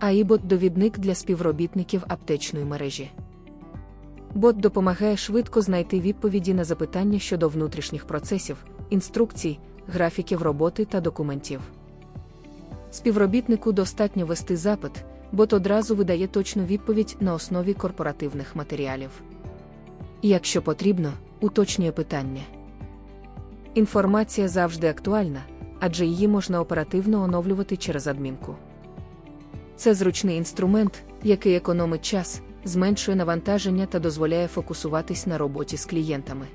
АІБОТ довідник для співробітників аптечної мережі. Бот допомагає швидко знайти відповіді на запитання щодо внутрішніх процесів, інструкцій, графіків роботи та документів. Співробітнику достатньо вести запит, бот одразу видає точну відповідь на основі корпоративних матеріалів. Якщо потрібно, уточнює питання. Інформація завжди актуальна, адже її можна оперативно оновлювати через адмінку. Це зручний інструмент, який економить час, зменшує навантаження та дозволяє фокусуватись на роботі з клієнтами.